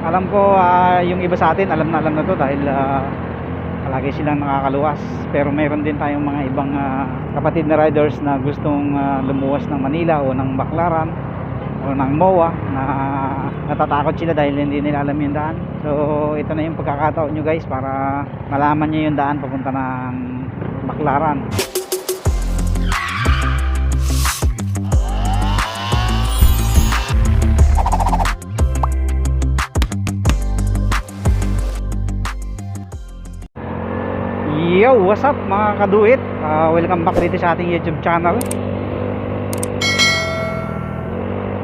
alam ko ah, yung iba sa atin alam na alam na to dahil ah, palagi silang nakakaluwas. Pero mayroon din tayong mga ibang ah, kapatid na riders na gustong ah, lumuwas ng Manila o ng Baclaran o ng MOA na natatakot sila dahil hindi nila alam yung daan. So ito na yung pagkakataon nyo guys para malaman nyo yung daan papunta ng Baclaran Yo, what's up mga kaduit? Ah, welcome back dito sa ating YouTube channel.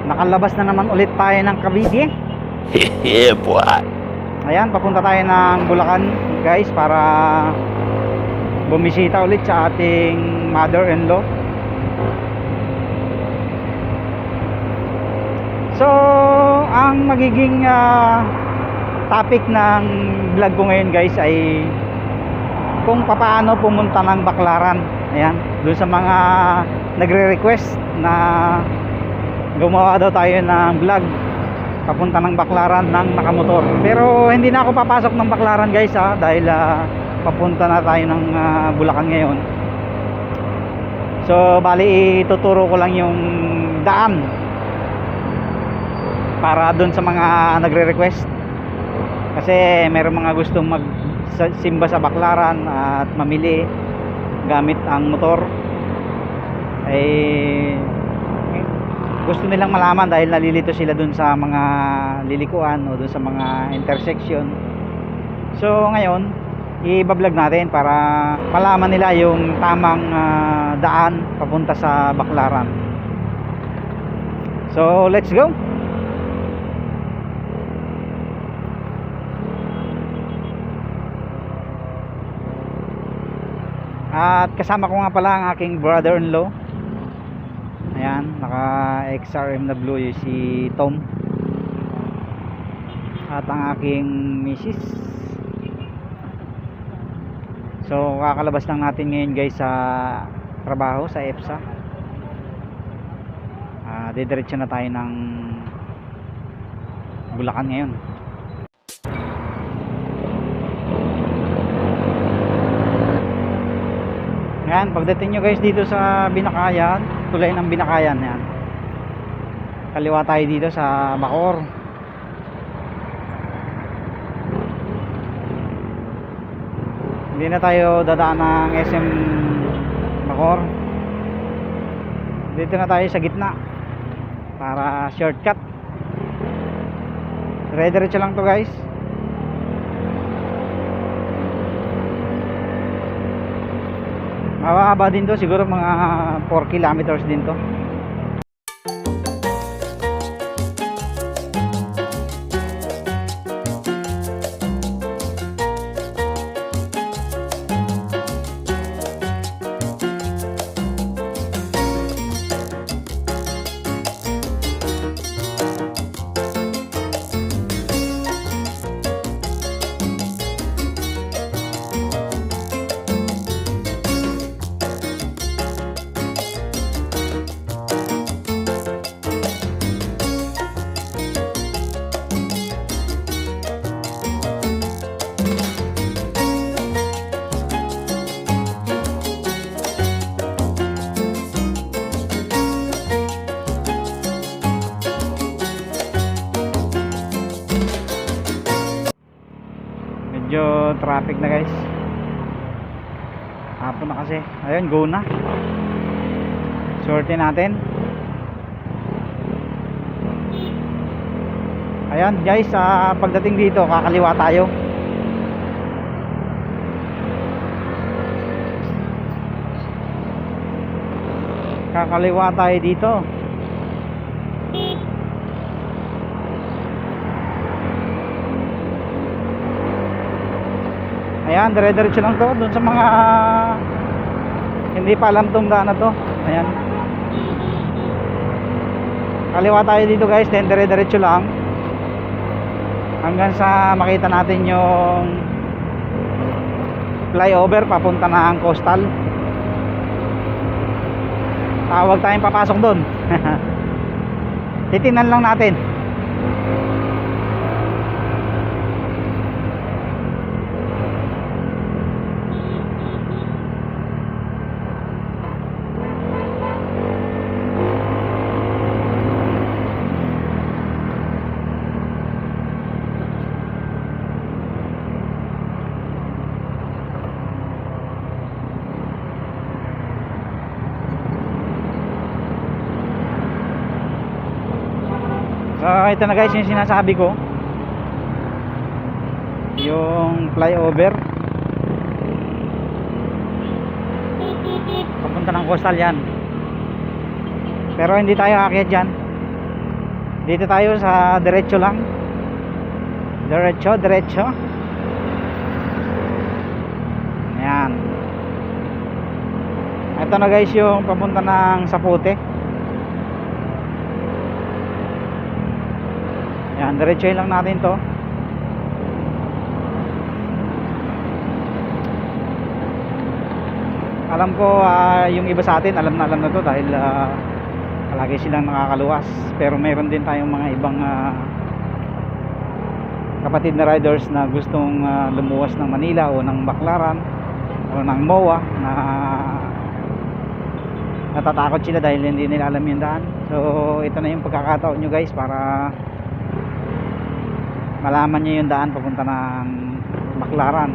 Nakalabas na naman ulit tayo ng Cavite. yeah, boy. Ayan, papunta tayo ng Bulacan, guys, para bumisita ulit sa ating mother-in-law. So, ang magiging ah, topic ng vlog ko ngayon, guys, ay kung paano pumunta ng Baklaran. Ayan, doon sa mga nagre-request na gumawa daw tayo ng vlog papunta ng Baklaran ng nakamotor. Pero hindi na ako papasok ng Baklaran guys ha dahil ah, papunta na tayo ng ah, Bulacan ngayon. So bali ituturo ko lang yung daan para doon sa mga nagre-request. Kasi meron mga gustong mag sa- simba sa Baklaran at mamili gamit ang motor. Eh gusto nilang malaman dahil nalilito sila dun sa mga lilikuan o dun sa mga intersection so ngayon i-vlog natin para malaman nila yung tamang ah, daan papunta sa Baklaran so let's go at kasama ko nga pala ang aking brother-in-law Ayan, naka XRM na blue yung si Tom. At ang aking misis. So, kakalabas lang natin ngayon guys sa trabaho sa EPSA. Ah, didiretso na tayo ng Bulacan ngayon. Yan, pagdating nyo guys dito sa Binakayan, tulay ng Binakayan yan. Kaliwa tayo dito sa Bacor. Hindi na tayo dadaan ng SM Bacor. Dito na tayo sa gitna para shortcut. Dire-diretso lang to guys. Mababa din to siguro mga 4 kilometers din to. Traffic na guys. Hapon na kasi. Ayun, go na. Sorte natin. Ayan guys, ah, pagdating dito, kakaliwa tayo. Kakaliwa tayo dito. Ayan, dire-diretso lang to doon sa mga hindi pa alam tong daan na to. Ayan. Kaliwa tayo dito guys, then dire-diretso lang. Hanggang sa makita natin yung flyover papunta na ang coastal. Tawag tayong papasok doon. Titinan lang natin. Ito na guys yung sinasabi ko. Yung flyover. Papunta ng coastal yan. Pero hindi tayo aakyat dyan. Dito tayo sa diretso lang. Diretso, diretso. Ayan. Ito na guys yung papunta ng Sapute. Ayan, diretso lang natin to. Alam ko ah, yung iba sa atin alam na alam na to dahil ah, palagi silang nakakaluwas. Pero meron din tayong mga ibang ah, kapatid na riders na gustong ah, lumuwas ng Manila o ng Baclaran o ng MOA na natatakot sila dahil hindi nila alam yung daan. So ito na yung pagkakataon nyo guys para malaman nyo yung daan papunta ng Baclaran.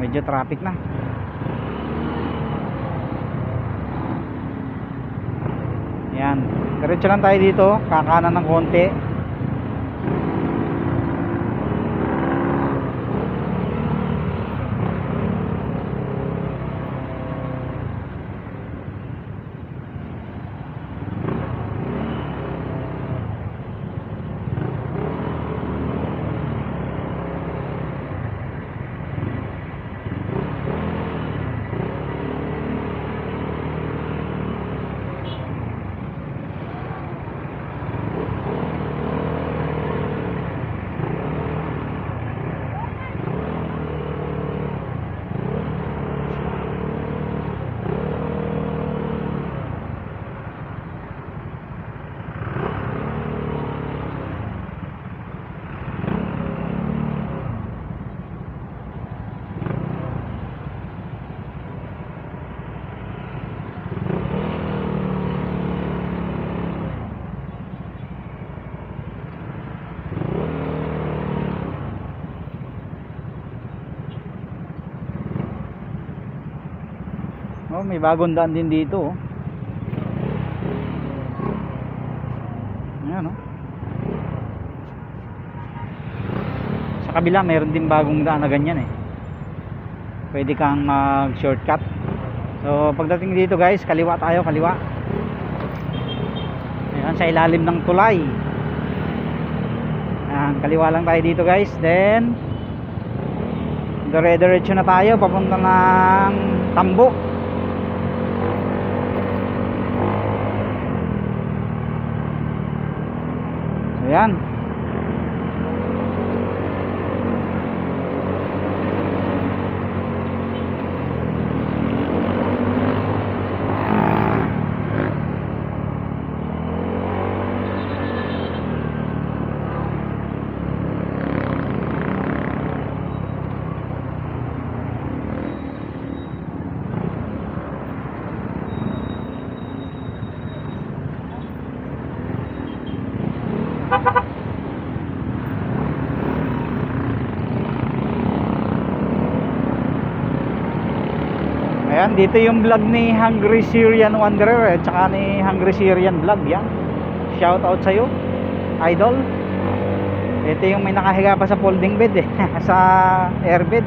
Medyo traffic na. Yan. Diretso lang tayo dito. Kakanan ng konti. May bagong daan din dito. Oh. Ayan, oh. Sa kabila, mayroon din bagong daan na ganyan eh. Pwede kang mag-shortcut. So, pagdating dito guys, kaliwa tayo, kaliwa. Ayan, sa ilalim ng tulay. Ayan, kaliwa lang tayo dito guys. Then, dire-diretso na tayo, papunta ng Tambo. Ayan. Ayan, dito yung vlog ni Hungry Syrian Wanderer at saka ni Hungry Syrian Vlog yan. Shout out sa'yo, idol. Ito yung may nakahiga pa sa folding bed eh, sa airbed.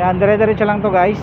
Yan, dire-diretso lang to guys.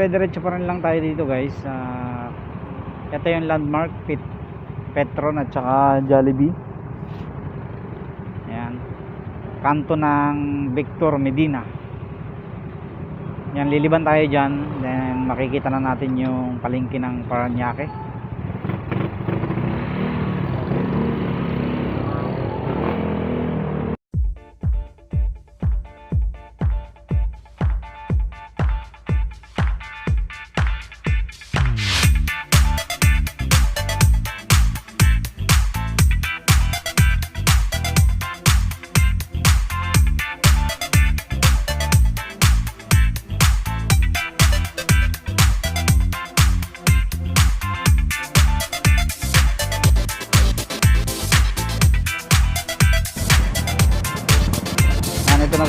Dire-diretso pa lang tayo dito guys. Ah, ito yung landmark Pet Petron at saka Jollibee. Ayan. Kanto ng Victor Medina. Yan, liliban tayo dyan. Then makikita na natin yung palengke ng Paranaque.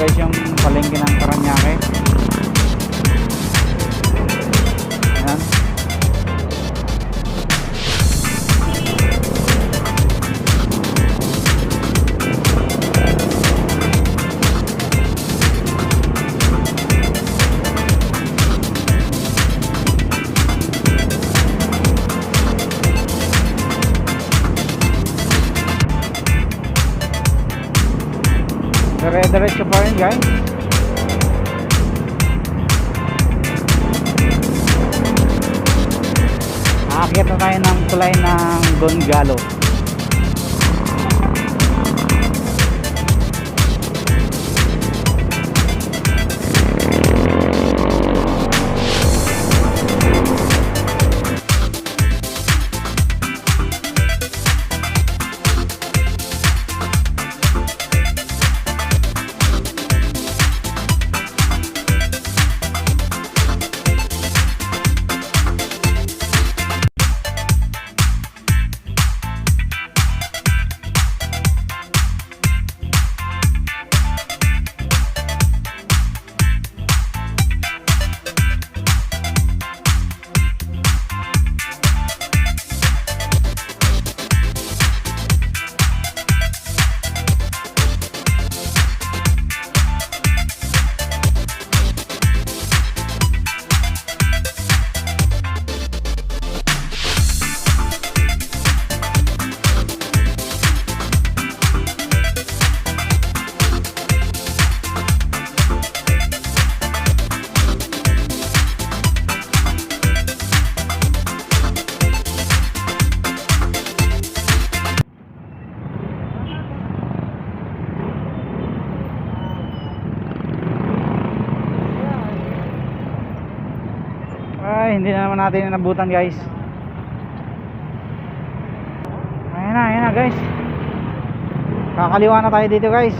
Yan, Dire-diretso pa rin guys. Aakyat na tayo ng tulay ng Gongalo. Natin inabutan guys. Ayan na, ayan na guys. Kakaliwa na tayo dito guys.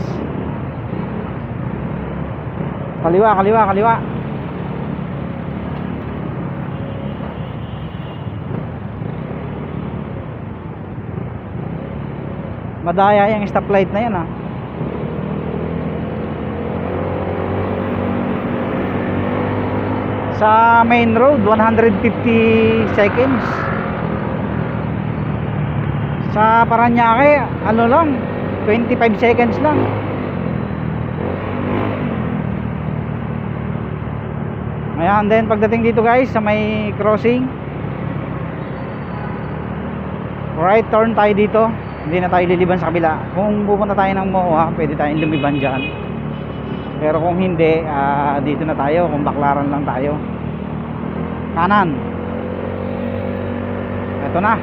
Kaliwa, kaliwa, kaliwa. Madaya yung stoplight na yan ah. Sa main road, 150 seconds. Sa Paranaque, ano lang, 25 seconds lang. Ayan, then pagdating dito guys, sa may crossing, right turn tayo dito. Hindi na tayo liliban sa kabila. Kung pupunta tayo ng MOA, pwede tayong lumiban dyan. Pero kung hindi, ah, dito na tayo. Kung baklaran lang tayo. Kanan. Ito na.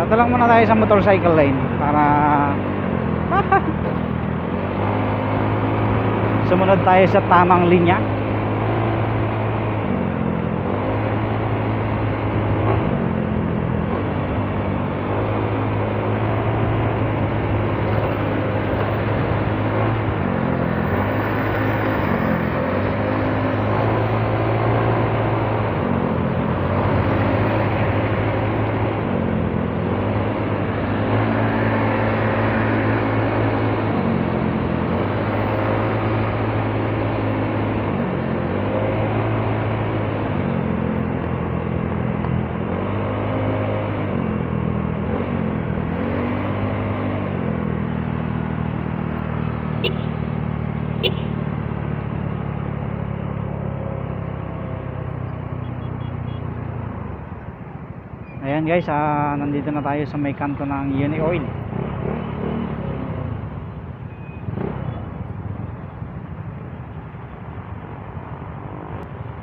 Nato lang muna tayo sa motorcycle lane para sumunod tayo sa tamang linya. Guys, ah, nandito na tayo sa may kanto ng Uni Oil.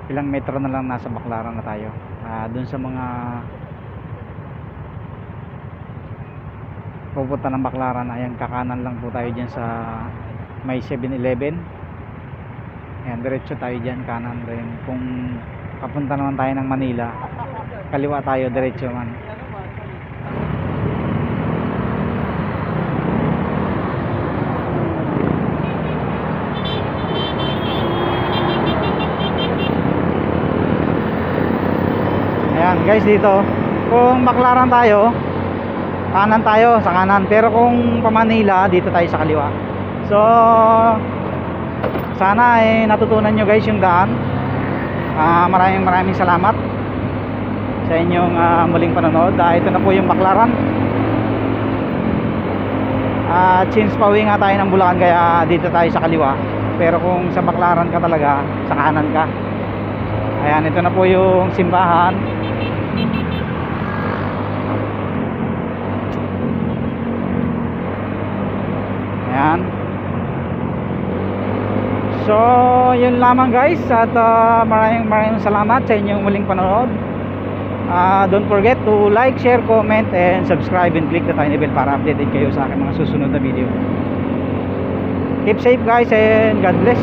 Ilang metro na lang nasa Baclaran na tayo. Ah, doon sa mga pupunta ng Baclaran, ayan kakanan lang po tayo diyan sa may 7-Eleven. Ayan, diretso tayo diyan kanan rin. Kung papunta naman tayo ng Manila, kaliwa tayo diretso man. Ayan guys dito. Kung Baclaran tayo Kanan tayo sa kanan. Pero kung pa Manila dito tayo sa kaliwa. So Sana ay natutunan nyo guys yung daan. Ah, Maraming maraming salamat Sa inyong ah, muling panonood Ah, Ito na po yung Baclaran At since pauwi nga tayo ng Bulacan Kaya dito tayo sa kaliwa Pero kung sa Baclaran ka talaga Sa kanan ka Ayan, ito na po yung simbahan. Ayan. So, yun lamang guys at ah, maraming maraming salamat sa inyong muling panonood. Ah, don't forget to like, share, comment, and subscribe and click the tiny bell para updated kayo sa aking mga susunod na video. Keep safe guys and God bless.